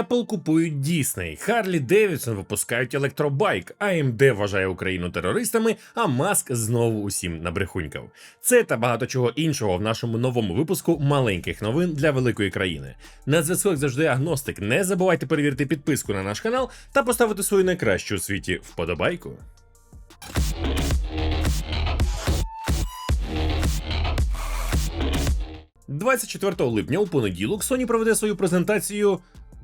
Apple купують Disney, Harley Davidson випускають електробайк, AMD вважає Україну терористами, а Маск знову усім набрехунькав. Це та багато чого іншого в нашому новому випуску маленьких новин для великої країни. На зв'язку завжди агностик. Не забувайте перевірити підписку на наш канал та поставити свою найкращу у світі вподобайку. – 24 липня у понеділок Sony проведе свою презентацію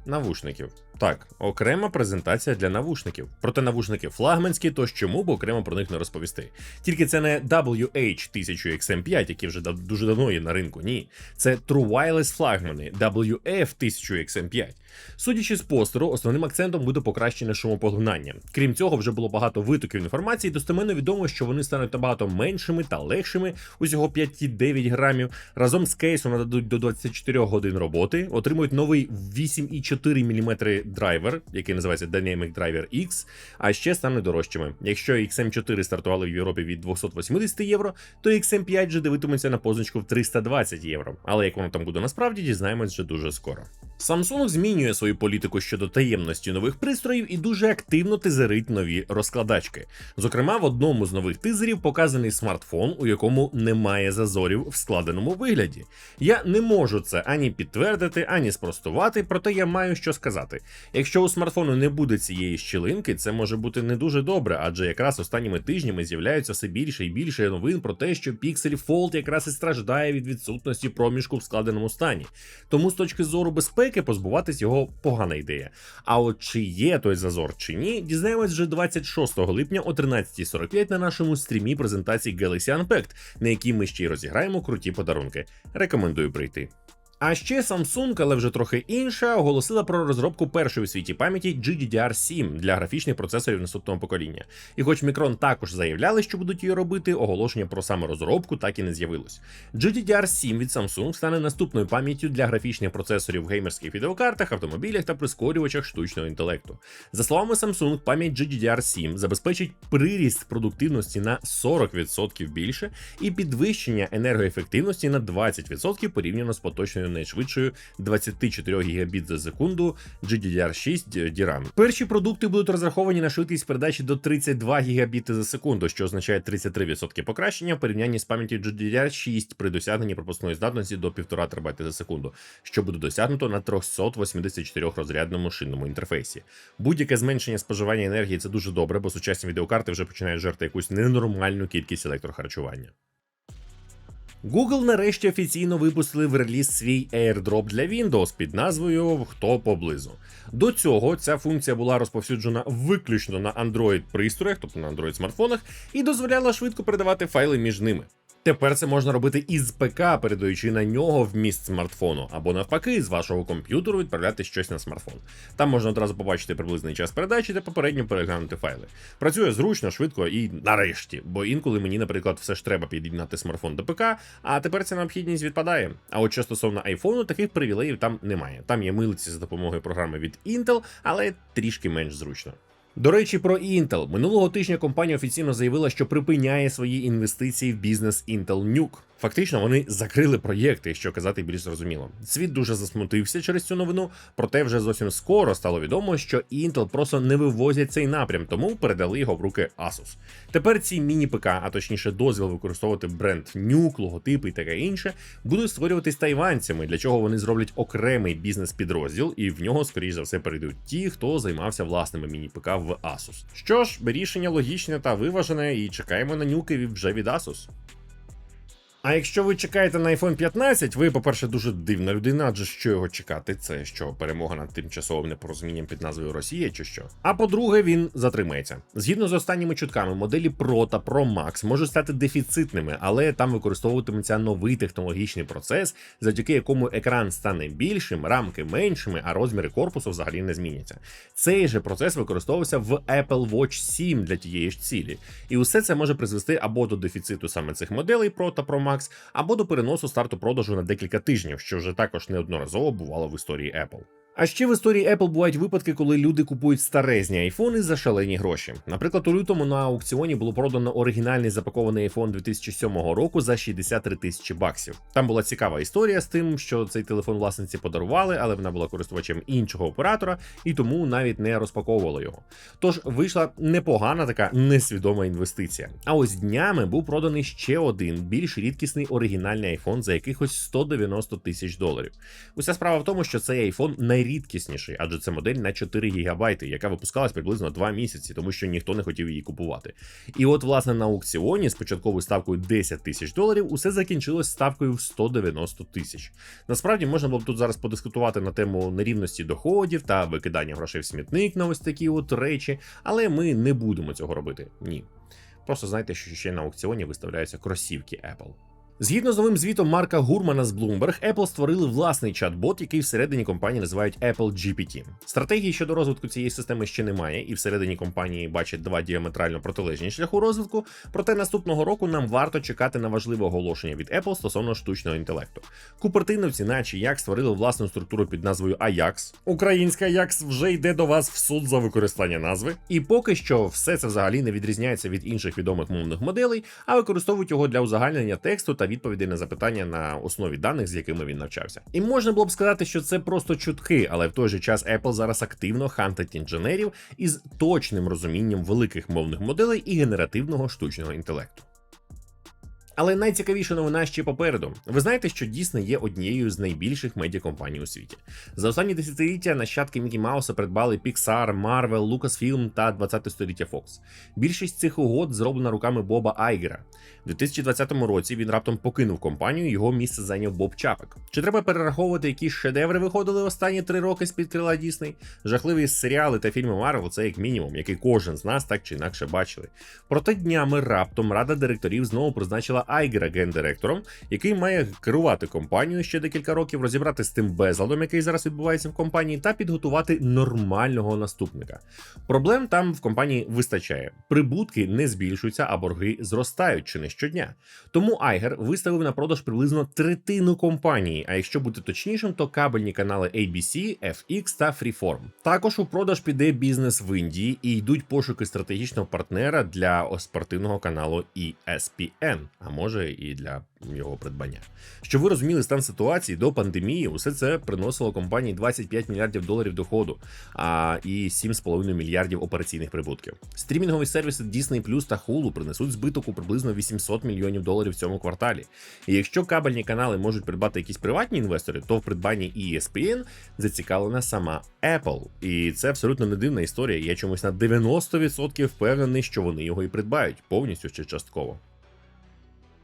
навушників. Так, окрема презентація для навушників. Проте навушники флагманські, тож чому б окремо про них не розповісти. Тільки це не WH-1000XM5, які вже дуже давно є на ринку. Ні, це True Wireless флагмани WF-1000XM5. Судячи з постеру, основним акцентом буде покращення шумопоглинання. Крім цього, вже було багато витоків інформації. Достеменно відомо, що вони стануть набагато меншими та легшими, усього 5,9 грамів. Разом з кейсом нададуть до 24 годин роботи, отримують новий 8,4 мм драйвер, який називається Dynamic Driver X, а ще стануть дорожчими. Якщо XM4 стартували в Європі від 280 євро, то XM5 вже дивитиметься на позначку в 320 євро. Але як воно там буде насправді, дізнаємось вже дуже скоро. Samsung змінює свою політику щодо таємності нових пристроїв і дуже активно тизерить нові розкладачки. Зокрема, в одному з нових тизерів показаний смартфон, у якому немає зазорів в складеному вигляді. Я не можу це ані підтвердити, ані спростувати, проте я маю що сказати. Якщо у смартфону не буде цієї щілинки, це може бути не дуже добре, адже якраз останніми тижнями з'являються все більше і більше новин про те, що Pixel Fold якраз і страждає від відсутності проміжку в складеному стані. Тому з точки зору безпеки позбуватись його погана ідея. А от чи є той зазор чи ні, дізнаємось вже 26 липня о 13.45 на нашому стрімі презентації Galaxy Unpacked, на якій ми ще й розіграємо круті подарунки. Рекомендую прийти. А ще Samsung, але вже трохи інша, оголосила про розробку першої у світі пам'яті GDDR7 для графічних процесорів наступного покоління. І хоч Micron також заявляли, що будуть її робити, оголошення про саме розробку так і не з'явилось. GDDR7 від Samsung стане наступною пам'яттю для графічних процесорів в геймерських відеокартах, автомобілях та прискорювачах штучного інтелекту. За словами Samsung, пам'ять GDDR7 забезпечить приріст продуктивності на 40% більше і підвищення енергоефективності на 20% порівняно з поточною найшвидшою 24 гігабіт за секунду GDDR6 DRAM. Перші продукти будуть розраховані на швидкість передачі до 32 гігабіти за секунду, що означає 33% покращення в порівнянні з пам'яттю GDDR6 при досягненні пропускної здатності до 1,5 ТБ за секунду, що буде досягнуто на 384 розрядному шинному інтерфейсі. Будь-яке зменшення споживання енергії це дуже добре, бо сучасні відеокарти вже починають жерти якусь ненормальну кількість електрохарчування. Google нарешті офіційно випустили в реліз свій AirDrop для Windows під назвою Хто поблизу. До цього ця функція була розповсюджена виключно на Android пристроях, тобто на Android смартфонах, і дозволяла швидко передавати файли між ними. Тепер це можна робити із ПК, передаючи на нього вміст смартфону, або навпаки, з вашого комп'ютеру відправляти щось на смартфон. Там можна одразу побачити приблизний час передачі та попередньо переглянути файли. Працює зручно, швидко і нарешті, бо інколи мені, наприклад, все ж треба під'єднати смартфон до ПК, а тепер ця необхідність відпадає. А от що стосовно айфону, таких привілеїв там немає. Там є милиці за допомогою програми від Intel, але трішки менш зручно. До речі, про Intel. Минулого тижня компанія офіційно заявила, що припиняє свої інвестиції в бізнес Intel Nuke. Фактично, вони закрили проєкти, що казати більш зрозуміло. Світ дуже засмутився через цю новину, проте вже зовсім скоро стало відомо, що Intel просто не вивозять цей напрям, тому передали його в руки Asus. Тепер ці міні-ПК, а точніше дозвіл використовувати бренд Nuke, логотипи і таке інше, будуть створюватись тайванцями, для чого вони зроблять окремий бізнес-підрозділ, і в нього, скоріш за все, перейдуть ті, хто займався власними міні-ПК в Asus. Що ж, рішення логічне та виважене, і чекаємо на нюки вже від Asus. А якщо ви чекаєте на iPhone 15, ви, по-перше, дуже дивна людина, адже що його чекати, це що перемога над тимчасовим непорозумінням під назвою Росія чи що. А по-друге, він затримається. Згідно з останніми чутками, моделі Pro та Pro Max можуть стати дефіцитними, але там використовуватиметься новий технологічний процес, завдяки якому екран стане більшим, рамки меншими, а розміри корпусу взагалі не зміняться. Цей же процес використовувався в Apple Watch 7 для тієї ж цілі. І усе це може призвести або до дефіциту саме цих моделей Pro та Pro Max, або до переносу старту продажу на декілька тижнів, що вже також неодноразово бувало в історії Apple. А ще в історії Apple бувають випадки, коли люди купують старезні айфони за шалені гроші. Наприклад, у лютому на аукціоні було продано оригінальний запакований iPhone 2007 року за 63 тисячі баксів. Там була цікава історія з тим, що цей телефон власниці подарували, але вона була користувачем іншого оператора і тому навіть не розпаковувала його. Тож вийшла непогана така несвідома інвестиція. А ось днями був проданий ще один більш рідкісний оригінальний iPhone за якихось 190 тисяч доларів. Уся справа в тому, що цей iPhone найрідкісніший, адже це модель на 4 ГБ, яка випускалась приблизно 2 місяці, тому що ніхто не хотів її купувати. І от, власне, на аукціоні з початковою ставкою 10 тисяч доларів усе закінчилось ставкою в 190 тисяч. Насправді можна було б тут зараз подискутувати на тему нерівності доходів та викидання грошей в смітник на ось такі от речі, але ми не будемо цього робити. Ні. Просто знайте, що ще на аукціоні виставляються кросівки Apple. Згідно з новим звітом Марка Гурмана з Bloomberg, Apple створили власний чат-бот, який всередині компанії називають Apple GPT. Стратегії щодо розвитку цієї системи ще немає, і всередині компанії бачать два діаметрально протилежні шляху розвитку. Проте наступного року нам варто чекати на важливе оголошення від Apple стосовно штучного інтелекту. Купертиновці, наче як створили власну структуру під назвою Ajax. Українська Ajax вже йде до вас в суд за використання назви. І поки що все це взагалі не відрізняється від інших відомих мовних моделей, а використовують його для узагальнення тексту та відповідей на запитання на основі даних, з якими він навчався. І можна було б сказати, що це просто чутки, але в той же час Apple зараз активно хантить інженерів із точним розумінням великих мовних моделей і генеративного штучного інтелекту. Але найцікавіша новина ще попереду. Ви знаєте, що Disney є однією з найбільших медіакомпаній у світі. За останні десятиліття нащадки Мікі Мауса придбали Pixar, Marvel, Lucasfilm та 20 століття Fox. Більшість цих угод зроблена руками Боба Айгера. У 2020 році він раптом покинув компанію, його місце зайняв Боб Чапек. Чи треба перераховувати, які шедеври виходили останні три роки з під крила Disney? Жахливі серіали та фільми Marvel – це як мінімум, який кожен з нас так чи інакше бачили. Проте днями раптом рада директорів знову призначила Айгера гендиректором, який має керувати компанією ще декілька років, розібрати з тим безладом, який зараз відбувається в компанії, та підготувати нормального наступника. Проблем там в компанії вистачає. Прибутки не збільшуються, а борги зростають чи не щодня. Тому Айгер виставив на продаж приблизно третину компанії. А якщо бути точнішим, то кабельні канали ABC, FX та Freeform. Також у продаж піде бізнес в Індії і йдуть пошуки стратегічного партнера для спортивного каналу ESPN, а може і для його придбання. Щоб ви розуміли стан ситуації до пандемії, усе це приносило компанії 25 мільярдів доларів доходу, а і 7,5 мільярдів операційних прибутків. Стрімінгові сервіси Disney Plus та Hulu принесуть збиток у приблизно 800 мільйонів доларів в цьому кварталі. І якщо кабельні канали можуть придбати якісь приватні інвестори, то в придбанні ESPN зацікавлена сама Apple. І це абсолютно не дивна історія. Я чомусь на 90% впевнений, що вони його і придбають повністю чи частково.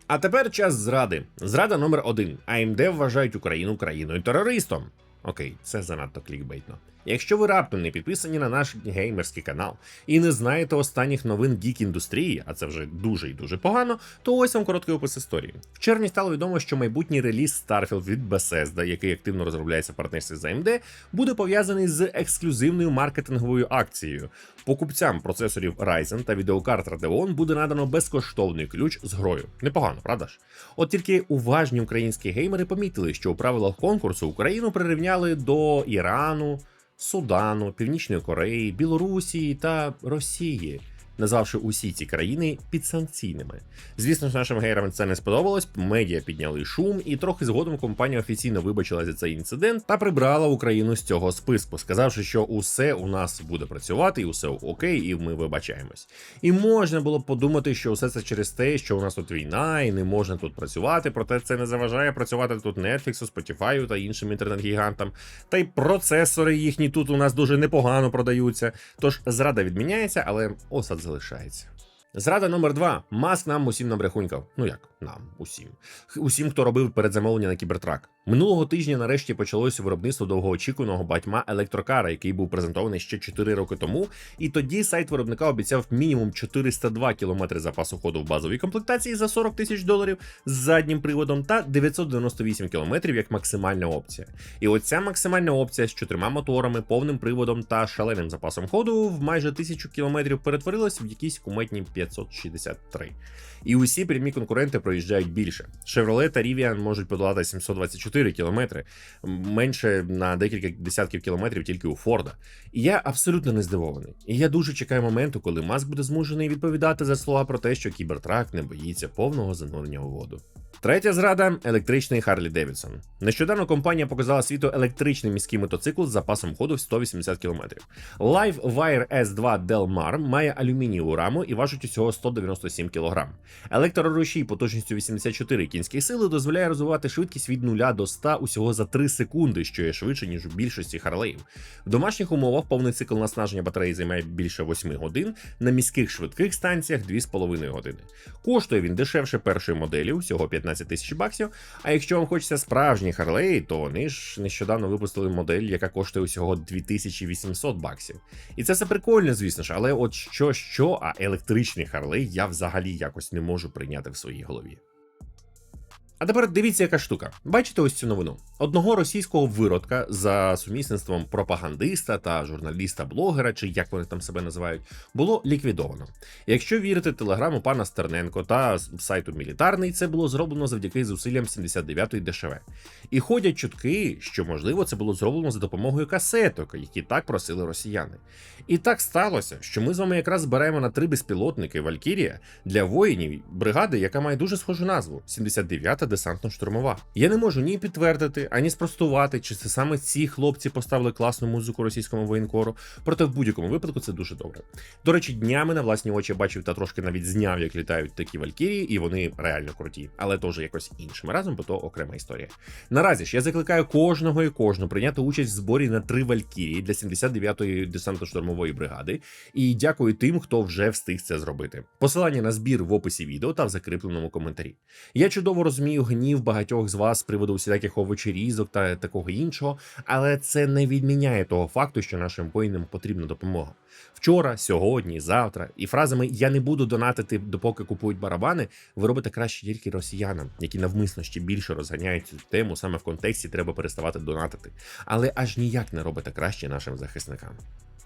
А тепер час зради. Зрада номер один. АМД вважають Україну країною терористом. Окей, це занадто клікбейтно. Якщо ви раптом не підписані на наш геймерський канал і не знаєте останніх новин гік індустрії, а це вже дуже і дуже погано, то ось вам короткий опис історії. В червні стало відомо, що майбутній реліз Starfield від Bethesda, який активно розробляється в партнерстві з AMD, буде пов'язаний з ексклюзивною маркетинговою акцією. Покупцям процесорів Ryzen та відеокарт Radeon буде надано безкоштовний ключ з грою. Непогано, правда ж? От тільки уважні українські геймери помітили, що у правилах конкурсу Україну прирівняли до Ірану. Судану, Північної Кореї, Білорусі та Росії, назвавши усі ці країни підсанкційними. Звісно ж, нашим гейрам це не сподобалось. Медіа підняли шум, і трохи згодом компанія офіційно вибачила за цей інцидент та прибрала Україну з цього списку, сказавши, що усе у нас буде працювати, і усе окей, і ми вибачаємось. І можна було б подумати, що усе це через те, що у нас тут війна, і не можна тут працювати. Проте це не заважає працювати тут Netflix, Spotify та іншим інтернет-гігантам. Та й процесори їхні тут у нас дуже непогано продаються. Тож зрада відміняється, але осад залишається. Зрада номер два. Маск нам усім набрехунькав. Ну як нам, усім. Усім, хто робив передзамовлення на кібертрак. Минулого тижня нарешті почалося виробництво довгоочікуваного батьма електрокара, який був презентований ще 4 роки тому. І тоді сайт виробника обіцяв мінімум 402 км запасу ходу в базовій комплектації за 40 тисяч доларів з заднім приводом та 998 км як максимальна опція. І оця максимальна опція з чотирма моторами, повним приводом та шаленим запасом ходу в майже 1000 км перетворилася в якісь куметні 563. І усі прямі конкуренти проїжджають більше. Chevrolet та Rivian можуть подолати 724 кілометри, менше на декілька десятків кілометрів тільки у Форда. І я абсолютно не здивований. І я дуже чекаю моменту, коли Маск буде змушений відповідати за слова про те, що кібертрак не боїться повного занурення у воду. Третя зрада електричний Харлі Девідсон. Нещодавно компанія показала світу електричний міський мотоцикл з запасом ходу в 180 км. Live Wire S2 Del Mar має алюмінієву раму і важить усього 197 кг. Електрорушій потужністю 84 кінські сили дозволяє розвивати швидкість від 0 до 100 усього за 3 секунди, що є швидше, ніж у більшості Харлеїв. В домашніх умовах повний цикл наснаження батареї займає більше 8 годин, на міських швидких станціях 2,5 години. Коштує він дешевше першої моделі, всього 15 тисяч баксів. А якщо вам хочеться справжній Харлей, то вони ж нещодавно випустили модель, яка коштує усього 2800 баксів. І це все прикольно, звісно ж, але от що, що, а електричний Харлей я взагалі якось не можу прийняти в своїй голові. А тепер дивіться, яка штука. Бачите ось цю новину? Одного російського виродка за сумісництвом пропагандиста та журналіста-блогера, чи як вони там себе називають, було ліквідовано. Якщо вірити телеграму пана Стерненко та сайту Мілітарний, це було зроблено завдяки зусиллям 79-ї ДШВ. І ходять чутки, що можливо це було зроблено за допомогою касеток, які так просили росіяни. І так сталося, що ми з вами якраз збираємо на три безпілотники Валькірія для воїнів бригади, яка має дуже схожу назву 79-та десантно-штурмова. Я не можу ні підтвердити, ані спростувати, чи це саме ці хлопці поставили класну музику російському воєнкору. Проте в будь-якому випадку це дуже добре. До речі, днями на власні очі бачив та трошки навіть зняв, як літають такі валькірії, і вони реально круті, але теж якось іншим разом, бо то окрема історія. Наразі ж я закликаю кожного і кожну прийняти участь в зборі на три валькірії для 79-ї десантно-штурмової бригади. І дякую тим, хто вже встиг це зробити. Посилання на збір в описі відео та в закріпленому коментарі. Я чудово розумію гнів багатьох з вас з приводу всіляких овочерізок та такого іншого, але це не відміняє того факту, що нашим воїнам потрібна допомога. Вчора, сьогодні, завтра, і фразами Я не буду донатити, допоки купують барабани. Ви робите краще тільки росіянам, які навмисно ще більше розганяють цю тему саме в контексті треба переставати донатити, але аж ніяк не робите краще нашим захисникам.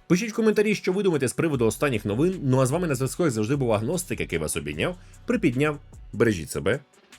Пишіть в коментарі, що ви думаєте з приводу останніх новин. Ну а з вами на зв'язку як завжди був агностик, який вас обійняв, припідняв. Бережіть себе,